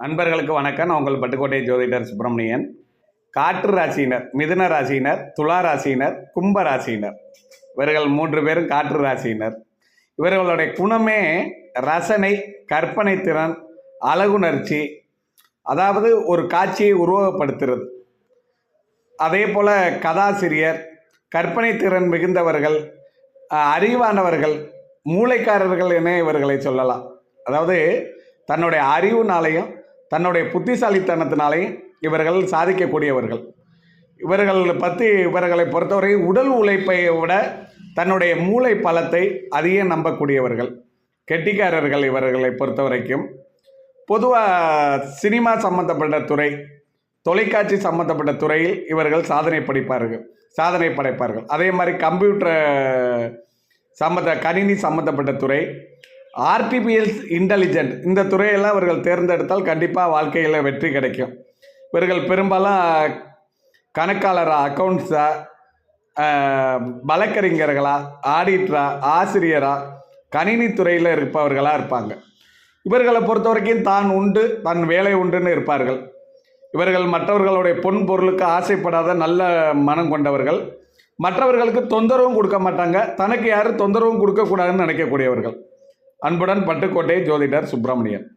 நண்பர்களுக்கு வணக்கம். நான் உங்கள் பட்டுக்கோட்டை ஜோதிடர் சுப்பிரமணியன். காற்று ராசியினர் மிதுன ராசியினர் துலா ராசியினர் கும்ப ராசியினர். இவர்கள் மூன்று பேரும் காற்று ராசியினர். இவர்களுடைய குணமே ரசனை கற்பனை திறன் அழகுணர்ச்சி அதாவது ஒரு காட்சியை உருவகப்படுத்துறது. அதே போல் கதாசிரியர் கற்பனை திறன் மிகுந்தவர்கள் அறிவானவர்கள் மூளைக்காரர்கள் என இவர்களை சொல்லலாம். அதாவது தன்னுடைய அறிவுனாலையும் தன்னுடைய புத்திசாலித்தனத்தினாலே இவர்கள் சாதிக்கக்கூடியவர்கள். இவர்கள் பற்றி இவர்களை பொறுத்தவரை உடல் உழைப்பை விட தன்னுடைய மூளை பலத்தை அதிகம் நம்பக்கூடியவர்கள். கெட்டிக்காரர்கள் இவர்களை பொறுத்த வரைக்கும் பொதுவாக சினிமா சம்பந்தப்பட்ட துறை தொலைக்காட்சி சம்பந்தப்பட்ட துறையில் இவர்கள் சாதனை படைப்பார்கள் சாதனை படைப்பார்கள். அதே மாதிரி கம்ப்யூட்டர் சம்மந்த கணினி சம்மந்தப்பட்ட துறை ஆர்டிபிஎல் இன்டெலிஜென்ட் இந்த துறையெல்லாம் இவர்கள் தேர்ந்தெடுத்தால் கண்டிப்பாக வாழ்க்கையில் வெற்றி கிடைக்கும். இவர்கள் பெரும்பாலும் கணக்காளரா அக்கௌண்ட்ஸா வழக்கறிஞர்களா ஆடிட்டரா ஆசிரியரா கணினி துறையில் இருப்பவர்களாக இருப்பாங்க. இவர்களை பொறுத்த வரைக்கும் தான் உண்டு தன் வேலை உண்டுன்னு இருப்பார்கள். இவர்கள் மற்றவர்களுடைய பொன் பொருளுக்கு ஆசைப்படாத நல்ல மனம் கொண்டவர்கள். மற்றவர்களுக்கு தொந்தரவும் கொடுக்க மாட்டாங்க. தனக்கு யாரும் தொந்தரவும் கொடுக்கக்கூடாதுன்னு நினைக்கக்கூடியவர்கள். அன்புடன் பட்டுக்கோட்டை ஜோதிடர் சுப்பிரமணியன்.